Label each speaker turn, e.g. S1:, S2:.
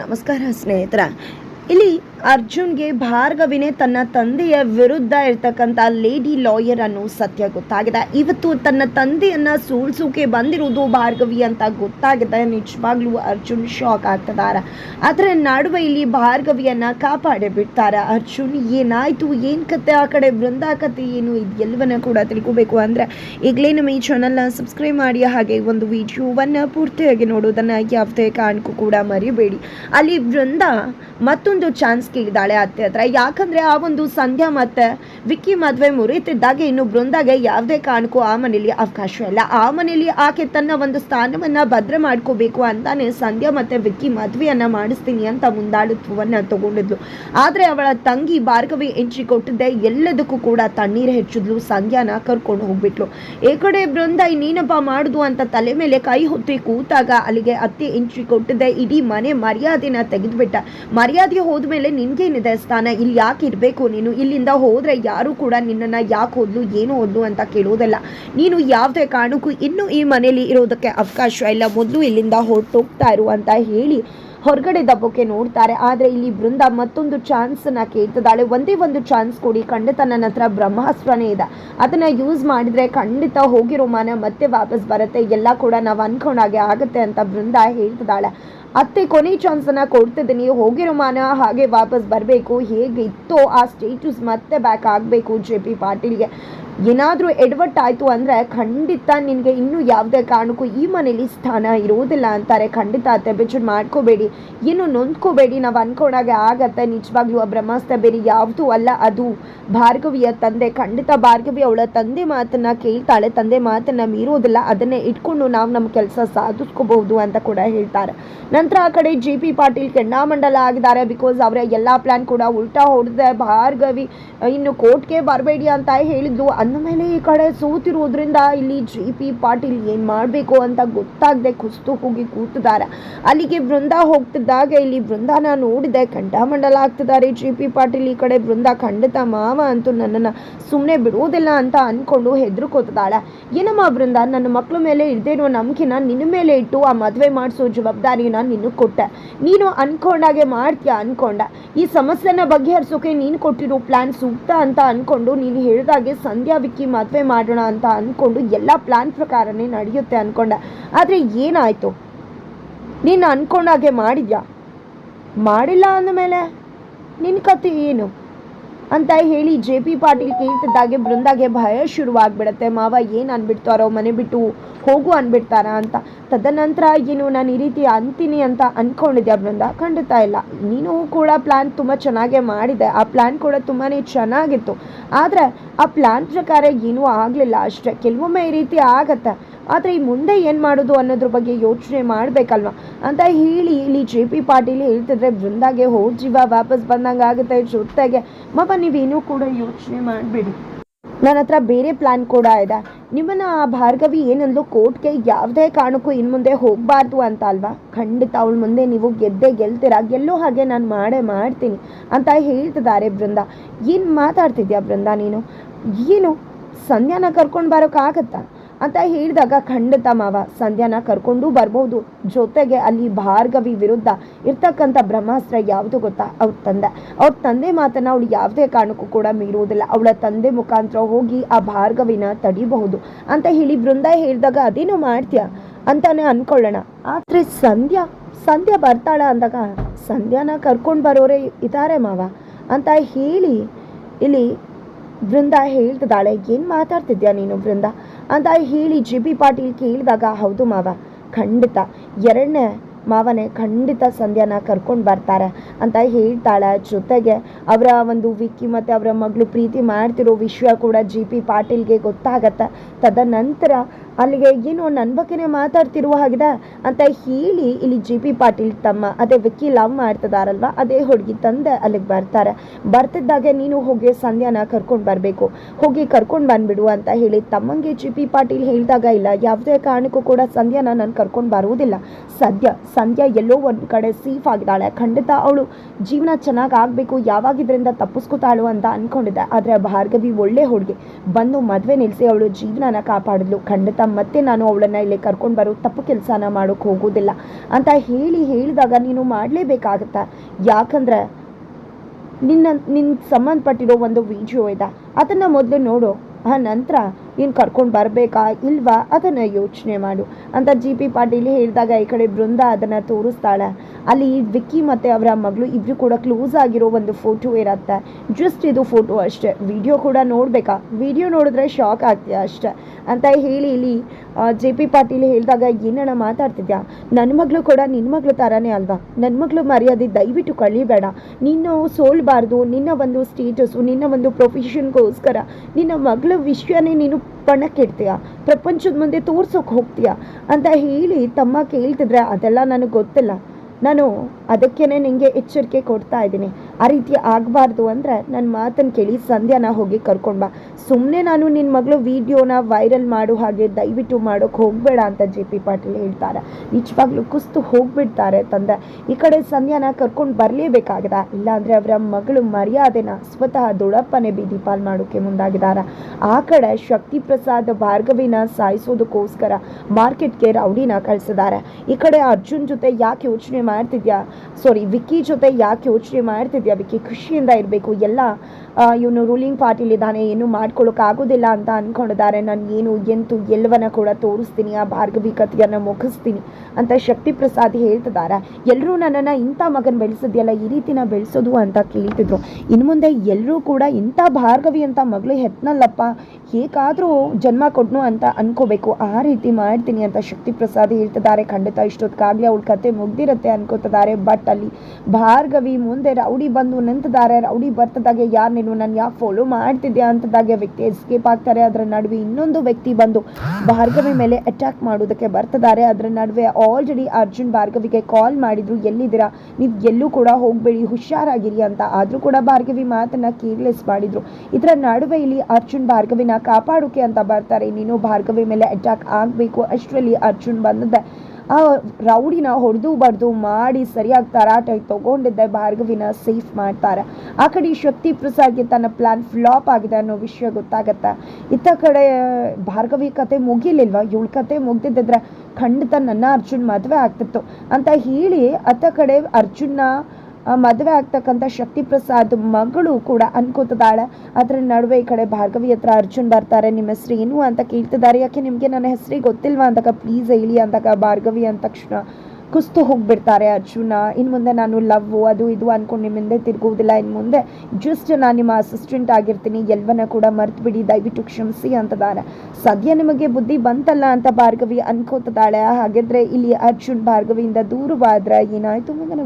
S1: ನಮಸ್ಕಾರ ಸ್ನೇಹಿತರ ಇಲ್ಲಿ ಅರ್ಜುನ್ಗೆ ಭಾರ್ಗವಿನೇ ತನ್ನ ತಂದೆಯ ವಿರುದ್ಧ ಇರ್ತಕ್ಕಂಥ ಲೇಡಿ ಲಾಯರ್ ಅನ್ನೋ ಸತ್ಯ ಗೊತ್ತಾಗಿದೆ. ಇವತ್ತು ತನ್ನ ತಂದೆಯನ್ನ ಸೋಲ್ಸೋಕೆ ಬಂದಿರೋದು ಭಾರ್ಗವಿ ಅಂತ ಗೊತ್ತಾಗಿದೆ. ನಿಜವಾಗ್ಲೂ ಅರ್ಜುನ್ ಶಾಕ್ ಆಗ್ತದಾರ ಅದರ ನಡುವೆ ಇಲ್ಲಿ ಭಾರ್ಗವಿಯನ್ನ ಕಾಪಾಡಿ ಬಿಡ್ತಾರೆ. ಅರ್ಜುನ್, ಏನಾಯ್ತು? ಏನ್ ಕತೆ? ಆ ಕಡೆ ಬೃಂದಾ ಕತೆ ಏನು ಇದೆಲ್ಲವನ್ನ ಕೂಡ ತಿಳ್ಕೋಬೇಕು. ಅಂದ್ರೆ ಈಗಲೇ ನಮ್ಮ ಈ ಚಾನಲ್ನ ಸಬ್ಸ್ಕ್ರೈಬ್ ಮಾಡಿ, ಹಾಗೆ ಒಂದು ವಿಡಿಯೋವನ್ನ ಪೂರ್ತಿಯಾಗಿ ನೋಡೋದನ್ನ ಯಾವುದೇ ಕಾರಣಕ್ಕೂ ಕೂಡ ಮರಿಬೇಡಿ. ಅಲ್ಲಿ ಬೃಂದ ಮತ್ತೊಂದು ಚಾನ್ಸ್ ಕೇಳಿದಾಳೆ ಅತ್ತೆ ಹತ್ರ. ಯಾಕಂದ್ರೆ ಆ ಒಂದು ಸಂಧ್ಯಾ ಮತ್ತೆ ವಿಕ್ಕಿ ಮದ್ವೆ ಮುರಿಯುತ್ತಿದ್ದಾಗ ಇನ್ನು ಬೃಂದಾಗೆ ಯಾವುದೇ ಕಾರಣಕ್ಕೂ ಆ ಮನೆಯಲ್ಲಿ ಅವಕಾಶ ಇಲ್ಲ. ಆ ಮನೆಯಲ್ಲಿ ಆಕೆ ತನ್ನ ಒಂದು ಸ್ಥಾನವನ್ನ ಭದ್ರ ಮಾಡ್ಕೋಬೇಕು ಅಂತಾನೆ ಸಂಧ್ಯಾ ಮತ್ತೆ ವಿಕ್ಕಿ ಮದ್ವೆಯನ್ನ ಮಾಡಿಸ್ತೀನಿ ಅಂತ ಮುಂದಾಳುತ್ವವನ್ನ ತಗೊಂಡಿದ್ಲು. ಆದ್ರೆ ಅವಳ ತಂಗಿ ಭಾರ್ಗವಿ ಎಂಟ್ರಿ ಕೊಟ್ಟಿದ್ದೆ. ಎಲ್ಲದಕ್ಕೂ ಕೂಡ ತಣ್ಣೀರು ಹೆಚ್ಚಿದ್ಲು. ಸಂಧ್ಯಾನ ಕರ್ಕೊಂಡು ಹೋಗ್ಬಿಟ್ಲು. ಈ ಕಡೆ ಬೃಂದ ಇನ್ನೇನಪ್ಪ ಮಾಡುದು ಅಂತ ತಲೆ ಮೇಲೆ ಕೈ ಹೊತ್ತಿ ಕೂತಾಗ ಅಲ್ಲಿಗೆ ಅತ್ತೆ ಎಂಟ್ರಿ ಕೊಟ್ಟಿದ್ದೆ. ಇಡೀ ಮನೆ ಮರ್ಯಾದೆನ ತೆಗೆದ್ಬಿಟ್ಟ. ಮರ್ಯಾದೆ ಹೋದ್ಮೇಲೆ ನಿನ್ಗೇನಿದೆ ಸ್ಥಾನ, ಇಲ್ಲಿ ಯಾಕೆ ಇರಬೇಕು? ನೀನು ಇಲ್ಲಿಂದ ಹೋದ್ರೆ ಯಾರು ಕೂಡ ನಿನ್ನನ್ನು ಯಾಕೆ ಹೋದ್ಲು, ಏನು ಹೋದ್ಲು ಅಂತ ಕೇಳೋದಲ್ಲ. ನೀನು ಯಾವುದೇ ಕಾರಣಕ್ಕೂ ಇನ್ನೂ ಈ ಮನೆಯಲ್ಲಿ ಇರೋದಕ್ಕೆ ಅವಕಾಶ ಇಲ್ಲ. ಮೊದಲು ಇಲ್ಲಿಂದ ಹೊರಟೋಗ್ತಾ ಇರು ಅಂತ ಹೇಳಿ ಹೊರಗಡೆ ದಬ್ಬಕ್ಕೆ ನೋಡ್ತಾರೆ. ಆದರೆ ಇಲ್ಲಿ ಬೃಂದ ಮತ್ತೊಂದು ಚಾನ್ಸನ್ನ ಕೇಳ್ತಿದ್ದಾಳೆ. ಒಂದೇ ಒಂದು ಚಾನ್ಸ್ ಕೊಡಿ. ಖಂಡಿತ ನನ್ನ ಹತ್ರ ಬ್ರಹ್ಮಾಸ್ತ್ರನೇ ಇದೆ. ಅದನ್ನು ಯೂಸ್ ಮಾಡಿದರೆ ಖಂಡಿತ ಹೋಗಿರೋ ಮನ ಮತ್ತೆ ವಾಪಸ್ ಬರುತ್ತೆ. ಎಲ್ಲ ಕೂಡ ನಾವು ಅನ್ಕೊಂಡಾಗೆ ಆಗುತ್ತೆ ಅಂತ ಬೃಂದ ಹೇಳ್ತಿದ್ದಾಳೆ. ಅತ್ತೆ ಕೊನೆ ಅನ್ನ ಕೊಡ್ತಿದ್ದೀನಿ ಹೋಗಿರೋ ಮಾನ ಹಾಗೆ ವಾಪಸ್ ಬರಬೇಕು. ಹೇಗಿತ್ತೋ ಆ ಸ್ಟೇಟಸ್ ಮತ್ತೆ ಬ್ಯಾಕ್ ಆಗಬೇಕು ಜೆ ಪಿ ಪಾಟೀಲ್ಗೆ. ಏನಾದರೂ ಎಡವಟ್ ಆಯಿತು ಅಂದರೆ ಖಂಡಿತ ನಿನಗೆ ಇನ್ನೂ ಯಾವುದೇ ಕಾರಣಕ್ಕೂ ಈ ಮನೇಲಿ ಸ್ಥಾನ ಇರೋದಿಲ್ಲ ಅಂತಾರೆ. ಖಂಡಿತ ಅತ್ತೆ ಬೆಚ್ಚಡ್ ಮಾಡ್ಕೋಬೇಡಿ. ಏನು ನೊಂದ್ಕೋಬೇಡಿ. ನಾವು ಅನ್ಕೊಂಡಾಗೆ ಆಗತ್ತೆ. ನಿಜವಾಗ್ಲೂ ಆ ಬ್ರಹ್ಮಾಸ್ತ್ರ ಬೇರೆ ಯಾವುದೂ ಅಲ್ಲ. ಅದು ಭಾರ್ಗವಿಯ ತಂದೆ. ಖಂಡಿತ ಭಾರ್ಗವಿ ಅವಳ ತಂದೆ ಮಾತನ್ನ ಕೇಳ್ತಾಳೆ. ತಂದೆ ಮಾತನ್ನ ಮೀರೋದಿಲ್ಲ. ಅದನ್ನೇ ಇಟ್ಕೊಂಡು ನಾವು ನಮ್ಮ ಕೆಲಸ ಸಾಧಿಸ್ಕೋಬಹುದು ಅಂತ ಕೂಡ ಹೇಳ್ತಾರೆ. ನಂತರ ಆ ಕಡೆ ಜಿ ಪಿ ಪಾಟೀಲ್ ಕೆಂಡಾಮಂಡಲ ಆಗಿದ್ದಾರೆ. ಬಿಕಾಸ್ ಅವರ ಎಲ್ಲ ಪ್ಲಾನ್ ಕೂಡ ಉಲ್ಟಾ ಹೊಡೆದೆ ಭಾರ್ಗವಿ, ಇನ್ನು ಕೋರ್ಟ್ಗೆ ಬರಬೇಡಿ ಅಂತ ಹೇಳಿದ್ಲು. ಅಂದಮೇಲೆ ಈ ಕಡೆ ಸೋತಿರೋದ್ರಿಂದ ಇಲ್ಲಿ ಜಿ ಪಿ ಪಾಟೀಲ್ ಏನು ಮಾಡಬೇಕು ಅಂತ ಗೊತ್ತಾಗದೆ ಕುಸ್ತು ಹೋಗಿ ಕೂತಿದ್ದಾರೆ. ಅಲ್ಲಿಗೆ ಬೃಂದ ಹೋಗ್ತಿದ್ದಾಗ ಇಲ್ಲಿ ಬೃಂದಾನ ನೋಡಿದೆ, ಕಂಠಮಂಡಲ ಆಗ್ತಿದ್ದಾರೆ ಜಿ ಪಿ ಪಾಟೀಲ್. ಈ ಕಡೆ ಬೃಂದ ಖಂಡಿತ ಮಾವ ಅಂತೂ ನನ್ನನ್ನು ಸುಮ್ಮನೆ ಬಿಡುವುದಿಲ್ಲ ಅಂತ ಅನ್ಕೊಂಡು ಹೆದರ್ಕೋತಿದ್ದಾಳೆ. ಏನಮ್ಮ ಬೃಂದ ನನ್ನ ಮಕ್ಕಳ ಮೇಲೆ ಇಲ್ದೇನೋ ನಂಬಿಕೆನ ನಿನ್ನ ಮೇಲೆ ಇಟ್ಟು ಆ ಮದುವೆ ಮಾಡಿಸೋ ಜವಾಬ್ದಾರಿನ ನಿನಗೆ ಕೊಟ್ಟೆ. ನೀನು ಅನ್ಕೊಂಡಾಗೆ ಮಾಡ್ತೀಯ ಅನ್ಕೊಂಡ. ಈ ಸಮಸ್ಯೆನ ಬಗೆಹರಿಸೋಕೆ ನೀನು ಕೊಟ್ಟಿರೋ ಪ್ಲಾನ್ ಸೂಕ್ತ ಅಂತ ಅನ್ಕೊಂಡು ನೀನು ಹೇಳಿದಾಗೆ ಸಂಧ್ಯಾ ವಿಕ್ಕಿ ಮದುವೆ ಮಾಡೋಣ ಅಂತ ಅಂದ್ಕೊಂಡು ಎಲ್ಲ ಪ್ಲಾನ್ ಪ್ರಕಾರನೇ ನಡೆಯುತ್ತೆ ಅನ್ಕೊಂಡೆ. ಆದರೆ ಏನಾಯ್ತು? ನೀನು ಅನ್ಕೊಂಡಾಗೆ ಮಾಡಿದ್ಯಾ? ಮಾಡಿಲ್ಲ ಅಂದಮೇಲೆ ನಿನ್ನ ಕತೆ ಏನು? ಅಂತ ಹೇಳಿ ಜೆ ಪಿ ಪಾಟೀಲ್ ಕೇಳ್ತಿದ್ದಾಗೆ ಬೃಂದಾಗೆ ಭಯ ಶುರುವಾಗ್ಬಿಡತ್ತೆ. ಮಾವ, ಏನು ಅನ್ಬಿಡ್ತಾರೋ ಮನೆ ಬಿಟ್ಟು ಹೋಗು ಅನ್ಬಿಡ್ತಾರ ಅಂತ. ತದನಂತರ ಏನು, ನಾನು ಈ ರೀತಿ ಅಂತೀನಿ ಅಂತ ಅಂದ್ಕೊಂಡಿದ್ದೆ ಬೃಂದ? ಖಂಡಿತ ಇಲ್ಲ. ನೀನು ಕೂಡ ಪ್ಲ್ಯಾನ್ ತುಂಬ ಚೆನ್ನಾಗೇ ಮಾಡಿದೆ. ಆ ಪ್ಲ್ಯಾನ್ ಕೂಡ ತುಂಬಾ ಚೆನ್ನಾಗಿತ್ತು. ಆದರೆ ಆ ಪ್ಲ್ಯಾನ್ ಪ್ರಕಾರ ಏನೂ ಆಗಲಿಲ್ಲ. ಅಷ್ಟೇ. ಕೆಲವೊಮ್ಮೆ ಈ ರೀತಿ ಆಗತ್ತೆ. ಆದರೆ ಈ ಮುಂದೆ ಏನು ಮಾಡೋದು ಅನ್ನೋದ್ರ ಬಗ್ಗೆ ಯೋಚನೆ ಮಾಡಬೇಕಲ್ವ? ಅಂತ ಹೇಳಿ ಇಲ್ಲಿ ಜೆ ಪಿ ಪಾಟೀಲ್ ಹೇಳ್ತಿದ್ರೆ ಬೃಂದಾಗೆ ಹೋದ ಜೀವ, ವಾಪಸ್ ಬಂದಂಗೆ ಆಗುತ್ತೆ ಜೊತೆಗೆ. ಮಪ್ಪ ನೀವೇನೂ ಕೂಡ ಯೋಚನೆ ಮಾಡಬೇಡಿ. ನನ್ನ ಹತ್ರ ಬೇರೆ ಪ್ಲ್ಯಾನ್ ಕೂಡ ಇದೆ. ನಿಮ್ಮನ್ನು ಆ ಭಾರ್ಗವಿ ಏನಂದ್ಲು, ಕೋರ್ಟ್ಗೆ ಯಾವುದೇ ಕಾರಣಕ್ಕೂ ಇನ್ನು ಮುಂದೆ ಹೋಗಬಾರ್ದು ಅಂತ ಅಲ್ವಾ? ಖಂಡಿತ ಅವಳ ಮುಂದೆ ನೀವು ಗೆದ್ದೇ ಗೆಲ್ತೀರಾ? ಗೆಲ್ಲೋ ಹಾಗೆ ನಾನು ಮಾಡೇ ಮಾಡ್ತೀನಿ. ಅಂತ ಹೇಳ್ತಿದ್ದಾರೆ ಬೃಂದ. ಏನು ಮಾತಾಡ್ತಿದ್ಯಾ ಬೃಂದ ನೀನು? ಏನು, ಸಂಧ್ಯಾನ ಕರ್ಕೊಂಡು ಬರೋಕ್ಕಾಗತ್ತಾ ಅಂತ ಹೇಳಿದಾಗ ಖಂಡಿತ ಮಾವ, ಸಂಧ್ಯಾನ ಕರ್ಕೊಂಡು ಬರ್ಬೋದು. ಜೊತೆಗೆ ಅಲ್ಲಿ ಭಾರ್ಗವಿ ವಿರುದ್ಧ ಇರ್ತಕ್ಕಂಥ ಬ್ರಹ್ಮಾಸ್ತ್ರ ಯಾವುದು ಗೊತ್ತಾ? ಅವ್ರ ತಂದೆ. ಅವ್ರ ತಂದೆ ಮಾತನ್ನ ಅವಳು ಯಾವುದೇ ಕಾರಣಕ್ಕೂ ಕೂಡ ಮೀರುವುದಿಲ್ಲ. ಅವಳ ತಂದೆ ಮುಖಾಂತರ ಹೋಗಿ ಆ ಭಾರ್ಗವಿನ ತಡಿಬಹುದು ಅಂತ ಹೇಳಿ ಬೃಂದ ಹೇಳಿದಾಗ, ಅದೇನು ಮಾಡ್ತೀಯ? ಅಂತಾನೆ ಅನ್ಕೊಳ್ಳೋಣ. ಆದರೆ ಸಂಧ್ಯಾ ಸಂಧ್ಯಾ ಬರ್ತಾಳ ಅಂದಾಗ, ಸಂಧ್ಯಾನ ಕರ್ಕೊಂಡು ಬರೋರೇ ಇದ್ದಾರೆ ಮಾವ ಅಂತ ಹೇಳಿ ಇಲ್ಲಿ ಬೃಂದ ಹೇಳ್ತಿದ್ದಾಳೆ. ಏನು ಮಾತಾಡ್ತಿದ್ಯಾ ನೀನು ಬೃಂದ? ಅಂತ ಹೇಳಿ ಜಿ ಬಿ ಪಾಟೀಲ್ ಕೇಳಿದಾಗ ಹೌದು ಮಾವ ಖಂಡಿತ. ಎರಡನೇ ಮಾವನೇ, ಖಂಡಿತ ಸಂಧ್ಯಾನ ಕರ್ಕೊಂಡು ಬರ್ತಾರೆ ಅಂತ ಹೇಳ್ತಾಳೆ. ಜೊತೆಗೆ ಅವರ ಒಂದು ವಿಕ್ಕಿ ಮತ್ತು ಅವರ ಮಗಳು ಪ್ರೀತಿ ಮಾಡ್ತಿರೋ ವಿಷಯ ಕೂಡ ಜಿ ಪಿ ಪಾಟೀಲ್ಗೆ ಗೊತ್ತಾಗತ್ತೆ. ತದನಂತರ ಅಲ್ಲಿಗೆ ಏನು ನನ್ನ ಬಗ್ಗೆನೇ ಮಾತಾಡ್ತಿರುವ ಹಾಗಿದೆ ಅಂತ ಹೇಳಿ ಇಲ್ಲಿ ಜಿ ಪಿ ಪಾಟೀಲ್ ತಮ್ಮ ಅದೇ ವಿಕ್ಕಿ ಲವ್ ಮಾಡ್ತಿದಾರಲ್ವ, ಅದೇ ಹುಡುಗಿ ತಂದೆ ಅಲ್ಲಿಗೆ ಬರ್ತಾರೆ. ಬರ್ತಿದ್ದಾಗೆ ನೀನು ಹೋಗಿ ಸಂಧ್ಯಾನ ಕರ್ಕೊಂಡು ಬರಬೇಕು. ಹೋಗಿ ಕರ್ಕೊಂಡು ಬಂದ್ಬಿಡು ಅಂತ ಹೇಳಿ ತಮ್ಮಂಗೆ ಜಿ ಪಿ ಪಾಟೀಲ್ ಹೇಳಿದಾಗ ಇಲ್ಲ, ಯಾವುದೇ ಕಾರಣಕ್ಕೂ ಕೂಡ ಸಂಧ್ಯಾನ ನಾನು ಕರ್ಕೊಂಡು ಬರುವುದಿಲ್ಲ. ಸದ್ಯ ಸಂಧ್ಯಾ ಎಲ್ಲೋ ಒಂದು ಕಡೆ ಸೇಫ್ ಆಗಿದ್ದಾಳೆ. ಖಂಡಿತ ಅವಳು ಜೀವನ ಚೆನ್ನಾಗಿ ಆಗಬೇಕು ಯಾವಾಗ ಇದರಿಂದ ತಪ್ಪಿಸ್ಕೊತಾಳು ಅಂತ ಅಂದ್ಕೊಂಡಿದ್ದೆ ಆದರೆ ಭಾರ್ಗವಿ ಒಳ್ಳೆ ಹುಡುಗಿ. ಬಂದು ಮದುವೆ ನಿಲ್ಲಿಸಿ ಅವಳು ಜೀವನನ ಕಾಪಾಡಿದ್ಲು. ಖಂಡಿತ ಮತ್ತೆ ನಾನು ಅವಳನ್ನು ಇಲ್ಲಿ ಕರ್ಕೊಂಡು ಬರೋ ತಪ್ಪು ಕೆಲಸನ ಮಾಡೋಕ್ಕೆ ಹೋಗೋದಿಲ್ಲ ಅಂತ ಹೇಳಿ ಹೇಳಿದಾಗ ನೀನು ಮಾಡಲೇಬೇಕಾಗತ್ತೆ? ಯಾಕಂದರೆ ನಿನ್ನ ನಿನ್ನ ಸಂಬಂಧಪಟ್ಟಿರೋ ಒಂದು ವಿಡಿಯೋ ಇದೆ. ಅದನ್ನು ಮೊದಲು ನೋಡು. ಆ ನಂತರ ನೀನು ಕರ್ಕೊಂಡು ಬರಬೇಕಾ ಇಲ್ವಾ? ಅದನ್ನು ಯೋಚನೆ ಮಾಡು. ಅಂತ ಜಿ ಪಿ ಪಾಟೀಲ್ ಹೇಳಿದಾಗ ಈ ಕಡೆ ಬೃಂದ ಅದನ್ನು ತೋರಿಸ್ತಾಳೆ. ಅಲ್ಲಿ ವಿಕ್ಕಿ ಮತ್ತು ಅವರ ಮಗಳು ಇಬ್ಬರು ಕೂಡ ಕ್ಲೋಸ್ ಆಗಿರೋ ಒಂದು ಫೋಟೋ ಇರುತ್ತೆ. ಜಸ್ಟ್ ಇದು ಫೋಟೋ ಅಷ್ಟೇ. ವಿಡಿಯೋ ಕೂಡ ನೋಡಬೇಕಾ? ವಿಡಿಯೋ ನೋಡಿದ್ರೆ ಶಾಕ್ ಆಗ್ತೀಯ ಅಷ್ಟೇ. ಅಂತ ಹೇಳಿ ಇಲ್ಲಿ ಜೆ ಪಿ ಪಾಟೀಲ್ ಹೇಳಿದಾಗ ಏನಣ್ಣ ಮಾತಾಡ್ತಿದ್ಯಾ? ನನ್ನ ಮಗಳು ಕೂಡ ನಿನ್ನ ಮಗಳು ಥರನೇ ಅಲ್ವಾ? ನನ್ನ ಮಗಳು ಮರ್ಯಾದೆ ದಯವಿಟ್ಟು ಕಳಿಬೇಡ ನೀನು ಸೋಲ್ಬಾರ್ದು. ನಿನ್ನ ಒಂದು ಸ್ಟೇಟಸ್ಸು ನಿನ್ನ ಒಂದು ಪ್ರೊಫೆಷನ್ಗೋಸ್ಕರ ನಿನ್ನ ಮಗಳ ವಿಷಯನೇ ನೀನು ಪಣಕ್ಕಿಡ್ತೀಯ ಪ್ರಪಂಚದ ಮುಂದೆ ತೋರ್ಸೋಕೆ ಹೋಗ್ತೀಯ? ಅಂತ ಹೇಳಿ ತಮ್ಮ ಕೇಳ್ತಿದ್ರೆ ಅದೆಲ್ಲ ನನಗೆ ಗೊತ್ತಿಲ್ಲ. ನಾನು ಅದಕ್ಕೇನೆ ನಿಮಗೆ ಎಚ್ಚರಿಕೆ ಕೊಡ್ತಾ ಇದ್ದೀನಿ. ಆ ರೀತಿ ಆಗಬಾರ್ದು ಅಂದರೆ ನನ್ನ ಮಾತನ್ನು ಕೇಳಿ ಸಂಧ್ಯಾನ ಹೋಗಿ ಕರ್ಕೊಂಡು ಬಾ. ಸುಮ್ಮನೆ ನಾನು ನಿನ್ನ ಮಗಳು ವಿಡಿಯೋನ ವೈರಲ್ ಮಾಡೋ ಹಾಗೆ ದಯವಿಟ್ಟು ಮಾಡೋಕ್ಕೆ ಹೋಗಬೇಡ ಅಂತ ಜೆ ಪಿ ಪಾಟೀಲ್ ಹೇಳ್ತಾರೆ. ನಿಜವಾಗ್ಲೂ ಕುಸ್ತು ಹೋಗಿಬಿಡ್ತಾರೆ ತಂದೆ. ಈ ಕಡೆ ಸಂಧ್ಯಾನ ಕರ್ಕೊಂಡು ಬರಲೇಬೇಕಾಗಿದೆ. ಇಲ್ಲಾಂದರೆ ಅವರ ಮಗಳು ಮರ್ಯಾದೆನ ಸ್ವತಃ ದೊಡ್ಡಪ್ಪನೇ ಬೀದಿ ಪಾಲ್ ಮಾಡೋಕ್ಕೆ ಮುಂದಾಗಿದ್ದಾರೆ. ಆ ಕಡೆ ಶಕ್ತಿ ಪ್ರಸಾದ್ ಭಾರ್ಗವಿನ ಸಾಯಿಸೋದಕ್ಕೋಸ್ಕರ ಮಾರ್ಕೆಟ್ಗೆ ರೌಡಿನ ಕಳಿಸಿದ್ದಾರೆ. ಈ ಕಡೆ ಅರ್ಜುನ್ ಜೊತೆ ಯಾಕೆ ಯೋಚನೆ ಮಾಡ್ತಿದ್ಯಾ? ಸಾರಿ ವಿಕ್ಕಿ ಜೊತೆ ಯಾಕೆ ಯೋಚನೆ ಮಾಡ್ತಿದ್ಯಾ? ವಿಕ್ಕಿ ಖುಷಿಯಿಂದ ಇರಬೇಕು, ಎಲ್ಲ ಇವನು ರೂಲಿಂಗ್ ಪಾರ್ಟಿಲಿದ್ದಾನೆ ಏನು ಮಾಡ್ಕೊಳ್ಳೋಕ್ಕಾಗೋದಿಲ್ಲ ಅಂತ ಅಂದ್ಕೊಂಡಿದ್ದಾರೆ ನಾನು ಏನು ಎಂತು ಎಲ್ಲವನ್ನ ಕೂಡ ತೋರಿಸ್ತೀನಿ, ಆ ಭಾರ್ಗವಿ ಕಥೆಯನ್ನು ಮುಗಿಸ್ತೀನಿ ಅಂತ ಶಕ್ತಿ ಪ್ರಸಾದ್ ಹೇಳ್ತಿದ್ದಾರೆ. ಎಲ್ಲರೂ ನನ್ನನ್ನು ಇಂಥ ಮಗನ ಬೆಳೆಸಿದ್ಯಲ್ಲ, ಈ ರೀತಿನ ಬೆಳೆಸೋದು ಅಂತ ಕೇಳ್ತಿದ್ರು. ಇನ್ನು ಮುಂದೆ ಎಲ್ಲರೂ ಕೂಡ ಇಂಥ ಭಾರ್ಗವಿ ಅಂತ ಮಗಳು ಹೆತ್ನಲ್ಲಪ್ಪ, ಹೇಗಾದರೂ ಜನ್ಮ ಕೊಡ್ನು ಅಂತ ಅನ್ಕೋಬೇಕು. ಆ ರೀತಿ ಮಾಡ್ತೀನಿ ಅಂತ ಶಕ್ತಿ ಪ್ರಸಾದ್ ಹೇಳ್ತಿದ್ದಾರೆ. ಖಂಡಿತ ಇಷ್ಟೊತ್ತಿಗಾಗಲೇ ಅವಳ ಕತೆ ಮುಗ್ದಿರತ್ತೆ ಅನ್ಕೋತಿದ್ದಾರೆ ಬಟ್ ಅಲ್ಲಿ ಭಾರ್ಗವಿ ಮುಂದೆ ರೌಡಿ ಬಂದು ನಿಂತಿದ್ದಾರೆ. ರೌಡಿ ಬರ್ತದಾಗೆ ಯಾರು ನೀನು ನಾನು ಯಾಕೆ ಫಾಲೋ ಮಾಡ್ತಿದ್ಯಾ ಅಂತದಾಗೆ ವ್ಯಕ್ತಿ ಎಸ್ಕೇಪ್ ಆಗ್ತಾರೆ. ಅದರ ನಡುವೆ ಇನ್ನೊಂದು ವ್ಯಕ್ತಿ ಬಂದು ಭಾರ್ಗವಿ ಮೇಲೆ ಅಟ್ಯಾಕ್ ಮಾಡೋದಕ್ಕೆ ಬರ್ತಿದ್ದಾರೆ ಅದರ ನಡುವೆ ಆಲ್ರೆಡಿ ಅರ್ಜುನ್ ಭಾರ್ಗವಿಗೆ ಕಾಲ್ ಮಾಡಿದ್ರು. ಎಲ್ಲಿದ್ದೀರಾ? ನೀವು ಎಲ್ಲೂ ಕೂಡ ಹೋಗಬೇಡಿ, ಹುಷಾರಾಗಿರಿ ಅಂತ. ಆದರೂ ಕೂಡ ಭಾರ್ಗವಿ ಮಾತನ್ನ ಕೇರ್ಲೆಸ್ ಮಾಡಿದ್ರು. ಇದರ ನಡುವೆ ಇಲ್ಲಿ ಅರ್ಜುನ್ ಭಾರ್ಗವಿನ ಕಾಪಾಡೋಕೆ ಅಂತ ಬರ್ತಾರೆ. ನೀನು ಭಾರ್ಗವಿ ಮೇಲೆ ಅಟ್ಯಾಕ್ ಆಗಬೇಕು. ಅಷ್ಟರಲ್ಲಿ ಅರ್ಜುನ್ ಬಂದಿದ್ದೆ ಆ ರೌಡಿನ ಹೊಡೆದು ಬಡ್ದು ಮಾಡಿ ಸರಿಯಾಗಿ ತರಾಟೆ ತಗೊಂಡಿದ್ದೆ ಭಾರ್ಗವಿನ ಸೇಫ್ ಮಾಡ್ತಾರೆ. ಆ ಕಡೆ ಶಕ್ತಿ ಪ್ರಸಾದ್ಗೆ ತನ್ನ ಪ್ಲಾನ್ ಫ್ಲಾಪ್ ಆಗಿದೆ ಅನ್ನೋ ವಿಷಯ ಗೊತ್ತಾಗತ್ತೆ? ಇತ್ತ ಕಡೆ ಭಾರ್ಗವಿ ಕತೆ ಮುಗಿಲಿಲ್ವಾ? ಇವಳ ಕತೆ ಮುಗ್ದಿದ್ದಿದ್ರೆ ಖಂಡಿತ ನನ್ನ ಅರ್ಜುನ್ ಮದುವೆ ಆಗ್ತಿತ್ತು ಅಂತ ಹೇಳಿ ಅತ್ತ ಕಡೆ ಅರ್ಜುನ್ನ ಮದುವೆ ಆಗ್ತಕ್ಕಂಥ ಶಕ್ತಿ ಪ್ರಸಾದ್ ಮಗಳು ಕೂಡ ಅನ್ಕೋತಿದ್ದಾಳೆ. ಅದರ ನಡುವೆ ಈ ಕಡೆ ಭಾರ್ಗವಿ ಹತ್ರ ಅರ್ಜುನ್ ಬರ್ತಾರೆ, ನಿಮ್ಮ ಹೆಸರು ಏನು ಅಂತ ಕೇಳ್ತಿದ್ದಾರೆ. ಯಾಕೆ ನಿಮಗೆ ನನ್ನ ಹೆಸರಿಗೆ ಗೊತ್ತಿಲ್ವಾ ಅಂತಕ ಪ್ಲೀಸ್ ಹೇಳಿ ಅಂತಕ ಭಾರ್ಗವಿ ಅಂದ ತಕ್ಷಣ ಕುಸ್ತು ಹೋಗ್ಬಿಡ್ತಾರೆ ಅರ್ಜುನ. ಇನ್ನು ಮುಂದೆ ನಾನು ಲವ್, ಅದು ಇದು ಅಂದ್ಕೊಂಡು ನಿಮ್ಮ ಹಿಂದೆ ತಿರುಗುವುದಿಲ್ಲ. ಇನ್ನು ಮುಂದೆ ಜಸ್ಟ್ ನಾನು ನಿಮ್ಮ ಅಸಿಸ್ಟೆಂಟ್ ಆಗಿರ್ತೀನಿ. ಎಲ್ಲವನ್ನ ಕೂಡ ಮರ್ತು ಬಿಡಿ ದಯವಿಟ್ಟು ಕ್ಷಮಿಸಿ ಅಂತದಾರೆ ಸದ್ಯ ನಿಮಗೆ ಬುದ್ಧಿ ಬಂತಲ್ಲ ಅಂತ ಭಾರ್ಗವಿ ಅನ್ಕೋತಿದ್ದಾಳೆ. ಹಾಗಿದ್ರೆ ಇಲ್ಲಿ ಅರ್ಜುನ್ ಭಾರ್ಗವಿಯಿಂದ ದೂರವಾದ್ರೆ ಏನಾಯ್ತು ಮುಂದಿನ